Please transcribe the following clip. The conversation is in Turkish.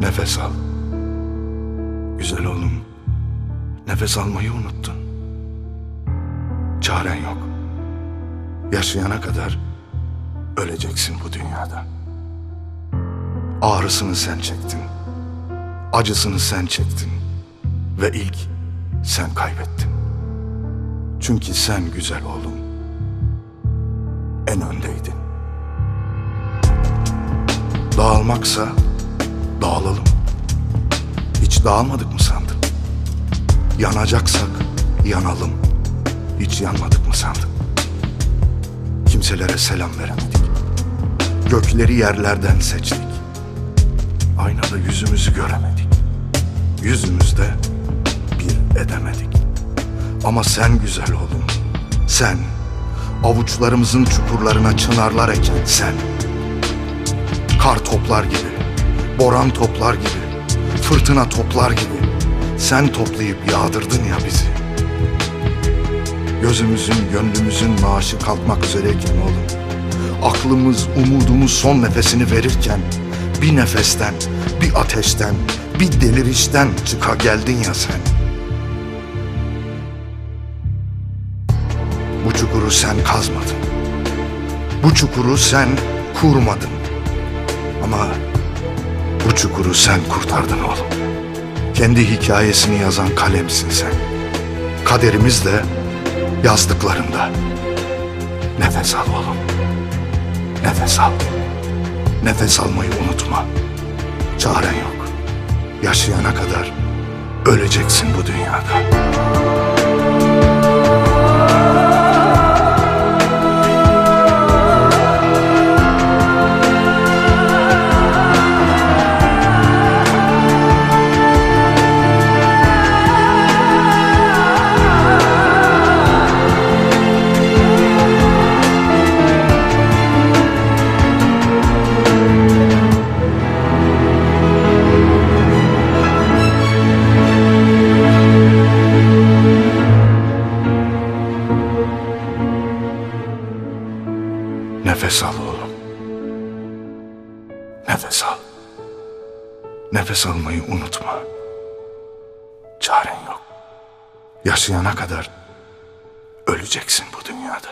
Nefes al. Güzel oğlum. Nefes almayı unuttun. Çaren yok. Yaşayana kadar öleceksin bu dünyada. Ağrısını sen çektin. Acısını sen çektin. Ve ilk sen kaybettin. Çünkü sen güzel oğlum. En öndeydin. Dağılmaksa dağılalım. Hiç dağılmadık mı sandın? Yanacaksak yanalım. Hiç yanmadık mı sandın? Kimselere selam veremedik. Gökleri yerlerden seçtik. Aynada yüzümüzü göremedik. Yüzümüzde bir edemedik. Ama sen güzel oğlum. Sen avuçlarımızın çukurlarına çınarlar eken sen. Kar toplar gibi, boran toplar gibi, fırtına toplar gibi. Sen toplayıp yağdırdın ya bizi. Gözümüzün, gönlümüzün maaşı kalkmak üzereyken oğlum. Aklımız, umudumuz son nefesini verirken bir nefesten, bir ateşten, bir delirişten çıka geldin ya sen. Bu çukuru sen kazmadın. Bu çukuru sen kurmadın. Ama bu çukuru sen kurtardın oğlum. Kendi hikayesini yazan kalemsin sen. Kaderimiz de yazdıklarında. Nefes al oğlum. Nefes al. Nefes almayı unutma. Çaren yok. Yaşayana kadar öleceksin bu dünyada. Nefes al oğlum. Nefes al. Nefes almayı unutma. Çaren yok. Yaşayana kadar öleceksin bu dünyada.